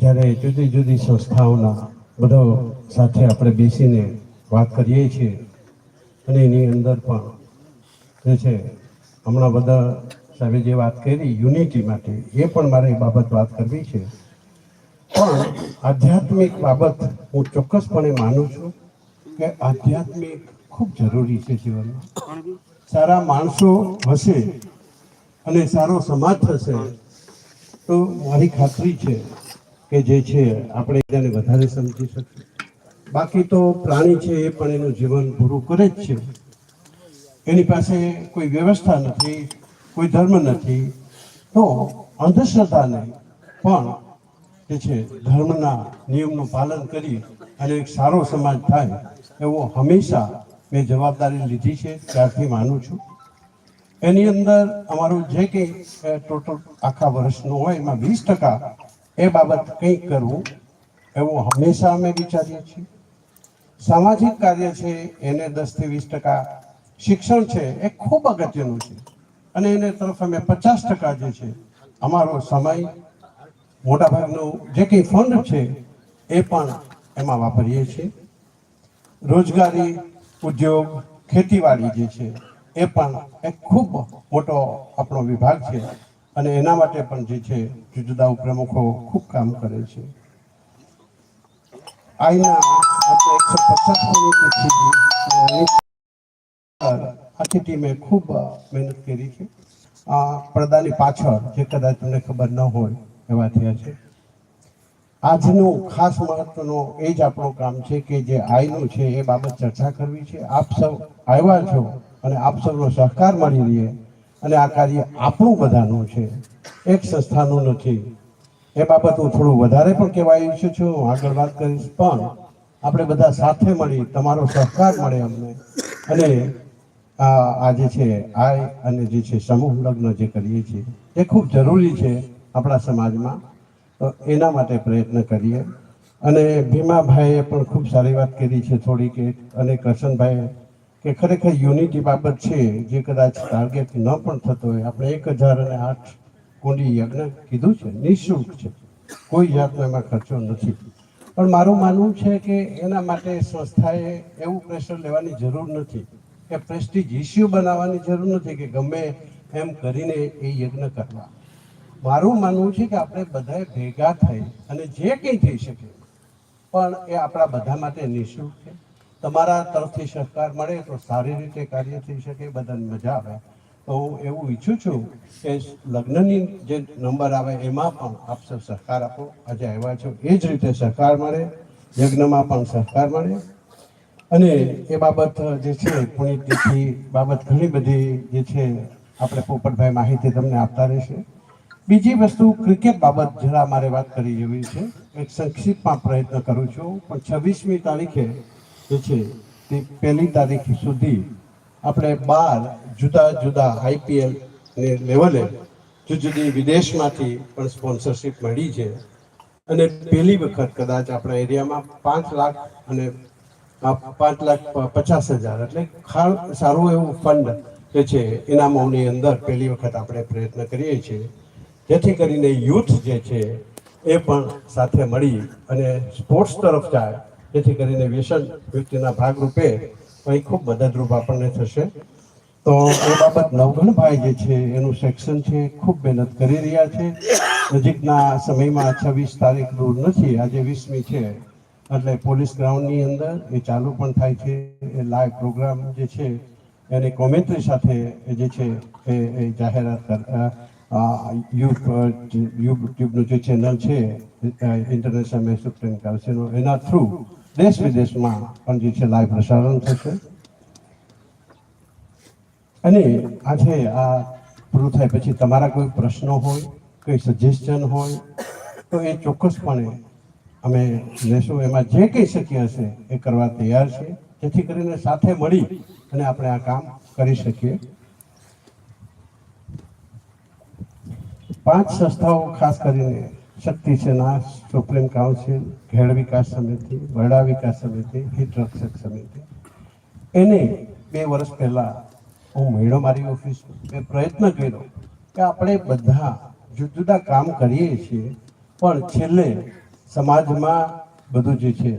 જ્યારે જુદી જુદી સંસ્થાઓના બધો સાથે આપણે બેસીને વાત કરીએ છીએ, અને એની અંદર પણ જે છે, હમણાં બધા સાહેબે જે વાત કરી, યુનિટી માટે, એ પણ મારે એ બાબત વાત કરવી છે. પણ આધ્યાત્મિક બાબત હું ચોક્કસપણે માનું છું કે આધ્યાત્મિક ખૂબ જરૂરી છે જીવનમાં. સારા માણસો હશે અને સારો સમાજ થશે, તો મારી ખાતરી છે કે જે છે, આપણે તેને વધારે સમજી શકીએ બાકી તો પ્રાણી છે એ પણ એનું જીવન પૂરું કરે જ છે. એની પાસે કોઈ વ્યવસ્થા નથી, કોઈ ધર્મ નથી, તો અંધશ્રદ્ધાને પણ જે છે, ધર્મના નિયમનું પાલન કરી અને એક સારો સમાજ થાય, એવો હંમેશા મેં જવાબદારી લીધી છે, ત્યારથી માનું છું. એની અંદર અમારું જે કંઈ ટોટલ આખા વર્ષનું હોય, એમાં વીસ ટકા એ બાબત કંઈક કરવું, એવું હંમેશા અમે વિચારીએ છીએ. સામાજિક કાર્ય છે, એને દસથી વીસ ટકા શિક્ષણ છે, એ ખૂબ અગત્યનું છે. અને એને તરફ અમે પચાસ ટકા જે છે, અમારો સમય મોટાભાગનું જે કંઈ ફંડ છે, એ પણ એમાં વાપરીએ છીએ. રોજગારી, ઉદ્યોગ, ખેતીવાડી જે છે, એ પણ એક ખૂબ મોટો આપણો વિભાગ છે. અને એના માટે પણ જે છે જુદા જુદા ઉપપ્રમુખો ખૂબ કામ કરે છે. આઈના આખી ટીમે ખૂબ મહેનત કરી છે. આ પડદાની પાછળ, જે કદાચ તમને ખબર ન હોય, એવા થયા છે. આજનું ખાસ મહત્વનો એ જ આપણું કામ છે કે જે આઈનું છે, એ બાબત ચર્ચા કરવી છે. આપ સૌ આવ્યા છો અને આપ સૌનો સહકાર મળી રહે. અને આ કાર્ય આપણું બધાનું છે. એક સંસ્થાનું નથી. એ બાબત હું થોડું વધારે પણ કહેવા ઈચ્છું છું. હું આગળ વાત કરીશ, પણ આપણે બધા સાથે મળી તમારો સહકાર મળે અમને. અને આ આ જે છે આ અને જે છે, સમૂહ લગ્ન જે કરીએ છીએ, એ ખૂબ જરૂરી છે આપણા સમાજમાં. તો એના માટે પ્રયત્ન કરીએ. અને ભીમાભાઈએ પણ ખૂબ સારી વાત કરી છે થોડીક અને કરશનભાઈએ કે ખરેખર યુનિટી બાબત છે, જે કદાચ ટાર્ગેટ ન પણ થતો હોય, આપણે એક હજાર અને આઠ કુંડી યજ્ઞ કીધું છે, નિઃશુલ્ક છે. કોઈ જાતનો એમાં ખર્ચો નથી. પણ મારું માનવું છે કે એના માટે સંસ્થાએ એવું પ્રેશર લેવાની જરૂર નથી, કે પ્રેસ્ટીજ ઇસ્યુ બનાવવાની જરૂર નથી કે ગમે એમ કરીને એ યજ્ઞ કરવા. મારું માનવું છે કે આપણે બધાએ ભેગા થઈ અને જે કંઈ થઈ શકે, પણ એ આપણા બધા માટે નિઃશુલ્ક છે. તમારા તરફથી સહકાર મળે તો સારી રીતે કાર્ય થઈ શકે, બધાને મજા આવે. તો હું એવું ઈચ્છું છું કે લગ્નની જે નંબર આવે એમાં પણ આપ સૌ સહકાર આપો. આજે આવ્યા છો એ જ રીતે સહકાર મળે, યજ્ઞમાં પણ સહકાર મળે. અને એ બાબત જે છે, પુણ્યતિથિ બાબત ઘણી બધી જે છે, આપણે પોપટભાઈ માહિતી તમને આપતા રહેશે. બીજી વસ્તુ, ક્રિકેટ બાબત જરા મારે વાત કરી જેવી છે. એક સંક્ષિપ્તમાં પ્રયત્ન કરું છું, પણ છવ્વીસમી તારીખે જે છે, તે પહેલી તારીખ સુધી આપણે બાર જુદા જુદા આઈપીએલ લેવલે જુદી જુદી વિદેશમાંથી પણ સ્પોન્સરશિપ મળી છે. અને પહેલી વખત કદાચ આપણા એરિયામાં પાંચ લાખ અને પાંચ લાખ પચાસ હજાર એટલે ખાસ સારું એવું ફંડ જે છે, ઇનામોની અંદર પહેલી વખત આપણે પ્રયત્ન કરીએ છીએ. જેથી કરીને યુથ જે છે, એ પણ સાથે મળી અને સ્પોર્ટ્સ તરફ જાય જેથી કરીને વ્યસન વ્યક્તિના ભાગરૂપે અહીં ખૂબ મદદરૂપ આપણને થશે. તો એ બાબત નવગણભાઈ જે છે, એનું સેક્શન છે, ખૂબ મહેનત કરી રહ્યા છે. નજીકના સમયમાં છવ્વીસ તારીખ દૂર નથી, આજે વીસમી છે. એટલે પોલીસ ગ્રાઉન્ડની અંદર એ ચાલુ પણ થાય છે. એ લાઈવ પ્રોગ્રામ જે છે, એની કોમેન્ટ્રી સાથે જે છે, એ જાહેરાત યુટ્યુબનું જે ચેનલ છે ઇન્ટરનેશનલ મેચ કાઉન્સિલ એના થ્રુ દેશ વિદેશમાં પણ જે છે લાઈવ પ્રસારણ થશે. અને આજે આ પૂરું થાય પછી તમારા કોઈ પ્રશ્નો હોય, કોઈ સજેશન હોય, તો એ ચોક્કસપણે અમે લેશું. એમાં જે કંઈ શક્ય હશે એ કરવા તૈયાર છે. જેથી કરીને સાથે મળી અને આપણે આ કામ કરી શકીએ. પાંચ સંસ્થાઓ ખાસ કરીને શક્તિ સેના સુપ્રીમ કાઉન્સિલ ઘેડ વિકાસ સમિતિ વરડા વિકાસ સમિતિ, હિત રક્ષક સમિતિ. એને બે વર્ષ પહેલાં હું મળ્યો મારી ઓફિસ મેં પ્રયત્ન કર્યો કે આપણે બધા જુદા જુદા કામ કરીએ છીએ, પણ છેલ્લે સમાજમાં બધું જે છે,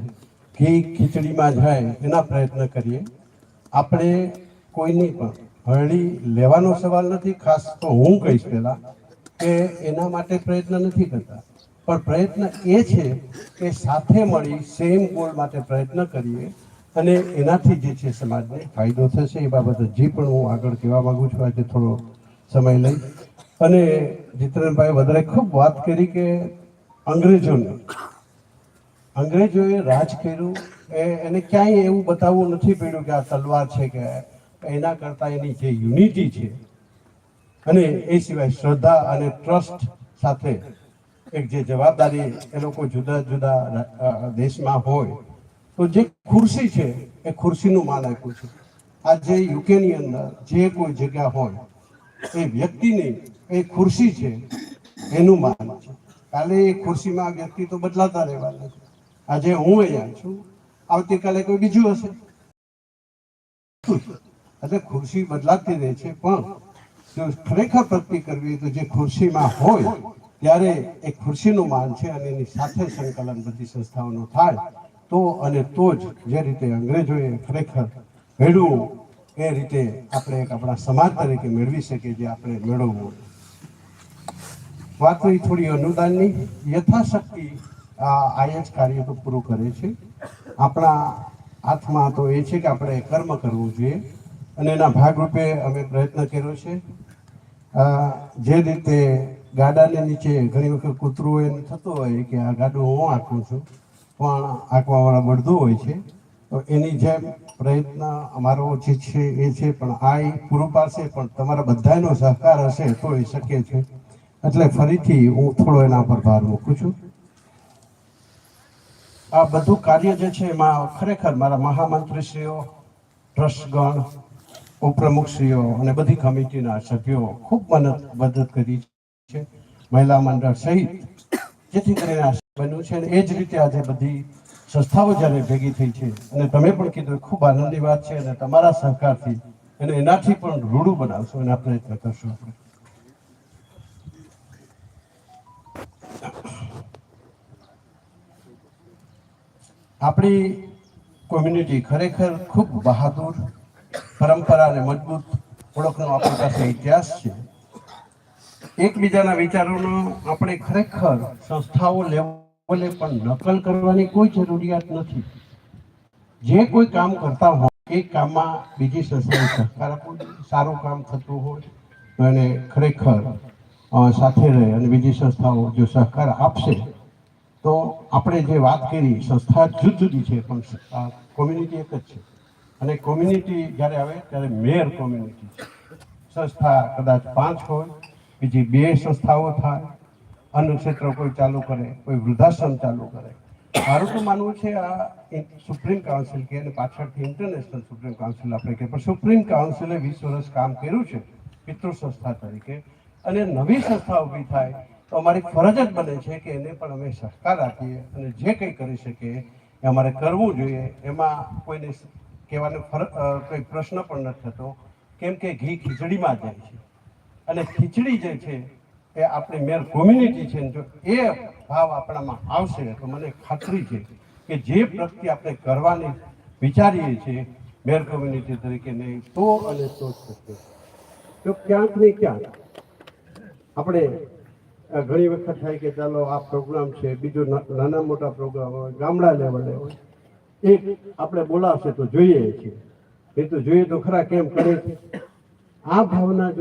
ઘી ખીચડીમાં જાય એના પ્રયત્ન કરીએ. આપણે કોઈની પણ હળી લેવાનો સવાલ નથી, ખાસ તો હું કહીશ પહેલા કે એના માટે પ્રયત્ન નથી કરતા. પણ પ્રયત્ન એ છે કે સાથે મળી સેમ ગોલ માટે પ્રયત્ન કરીએ અને એનાથી જે છે સમાજને ફાયદો થશે એ બાબતે જે પણ હું આગળ કહેવા માંગુ છું, આજે થોડો સમય લઈ. અને જીતનભાઈ વધારે ખૂબ વાત કરી કે અંગ્રેજોને. અંગ્રેજોએ રાજ કર્યું. એ એને ક્યાંય એવું બતાવવું નથી પડ્યું કે આ તલવાર છે કે એના કરતાં એની જે યુનિટી છે અને એ સિવાય શ્રદ્ધા અને ટ્રસ્ટ સાથે એક જે જવાબદારી એ લોકો જુદા જુદા દેશમાં હોય, તો જે ખુરશી છે એ ખુરશીનું માન આપ્યું છે. આજે યુકેની અંદર જે કોઈ જગ્યા હોય, એ વ્યક્તિની એ ખુરશી છે એનું માન છે. કાલે એ ખુરશીમાં વ્યક્તિ તો બદલાતા રહેવાના છે. આજે હું અહીંયા છું, આવતીકાલે કોઈ બીજું હશે? એટલે ખુરશી બદલાતી રહે છે, પણ જો ખરેખર ભક્તિ કરવી તો જે ખુરશીમાં હોય, ત્યારે એ ખુરશીનું માન છે અને એની સાથે સંકલન બધી સંસ્થાઓનું થાય. તો અને તો જ જે રીતે અંગ્રેજોએ ખરેખર મેળવવું એ રીતે આપણે એક આપણા સમાજ તરીકે મેળવી શકીએ જે આપણે મેળવવું વાત રહી થોડી અનુદાનની યથાશક્તિ આ આઈએચ કાર્ય તો પૂરું કરે છે. આપણા હાથમાં તો એ છે કે આપણે કર્મ કરવું જોઈએ અને એના ભાગરૂપે અમે પ્રયત્ન કર્યો છે. જે રીતે ગાડાને નીચે ઘણી વખત કૂતરું એને થતું હોય કે આ ગાડું હું આંકું છું, પણ આંકવાવાળા બળદું હોય છે, તો એની જેમ પ્રયત્ન અમારો જે છે એ છે, પણ આ એ પૂરું પાડશે, પણ તમારા બધાનો સહકાર હશે તો એ શક્ય છે. એટલે ફરીથી હું થોડો એના પર ભાર મૂકું છું. આ બધું કાર્ય જે છે એમાં ખરેખર મારા મહામંત્રીશ્રીઓ, ટ્રસ્ટગણ ઉપપ્રમુખશ્રીઓ અને બધી કમિટીના સભ્યો ખૂબ મદદ મદદ કરી છે. મહિલા મંડળ સહિત, જેથી કરીને આ બન્યું છે અને એ જ રીતે આજે બધી સંસ્થાઓ જ્યારે ભેગી થઈ છે. અને તમે પણ કીધું ખૂબ આનંદની વાત છે અને તમારા સહકારથી અને એનાથી પણ રૂડું બનાવશો એના પ્રયત્ન કરશો આપણે. આપણી કોમ્યુનિટી ખરેખર ખૂબ બહાદુર પરંપરા અને મજબૂત ઓળખનો આપણી પાસે ઇતિહાસ છે. એકબીજાના વિચારોનો આપણે ખરેખર સંસ્થાઓ લેવલે પણ નકલ કરવાની કોઈ જરૂરિયાત નથી. જે કોઈ કામ કરતા હોય, એ કામમાં બીજી સંસ્થાએ સહકાર આપવો સારું કામ થતું હોય, તો એને ખરેખર સાથે રહે અને બીજી સંસ્થાઓ જો સહકાર આપશે, તો આપણે જે વાત કરી, સંસ્થા જુદી જુદી છે, પણ કોમ્યુનિટી એક જ છે. અને કોમ્યુનિટી જ્યારે આવે ત્યારે મેયર કોમ્યુનિટી સંસ્થા કદાચ પાંચ હોય બીજી બે સંસ્થાઓ થાય, અન્ન ક્ષેત્ર કોઈ ચાલુ કરે, કોઈ વૃદ્ધાશ્રમ ચાલુ કરે. મારું તો માનવું છે આ સુપ્રીમ કાઉન્સિલ કે અને પાછળથી ઇન્ટરનેશનલ સુપ્રીમ કાઉન્સિલ આપણે કે પણ સુપ્રીમ કાઉન્સિલે વીસ વર્ષ કામ કર્યું છે પિતૃ સંસ્થા તરીકે. અને નવી સંસ્થા ઊભી થાય તો અમારી ફરજ જ બને છે કે એને પણ અમે સહકાર આપીએ અને જે કંઈ કરી શકીએ એ અમારે કરવું જોઈએ. એમાં કોઈને કહેવાનો કોઈ પ્રશ્ન પણ નથી થતો. કેમ કે ઘી ખીચડીમાં જાય છે. અને ખીચડી જે છે, એ આપણી મેર કોમ્યુનિટી છે જો, એ ભાવ આપણામાં આવશે. તો મને ખાતરી છે કે જે પ્રગતિ આપણે કરવાની વિચારીએ છીએ મેર કોમ્યુનિટી તરીકે નહીં, તો અને તો જ થશે. તો ક્યાંક ને ક્યાંક આપણે ઘણી વખત થાય કે ચાલો આ પ્રોગ્રામ છે, બીજો નાના મોટા પ્રોગ્રામ હોય, ગામડા લેવલે હોય. એક આપણે બોલાવશે તો જોઈએ છીએ. એ તો જોઈએ તો ખરા કેમ કરે છે? આ ભાવના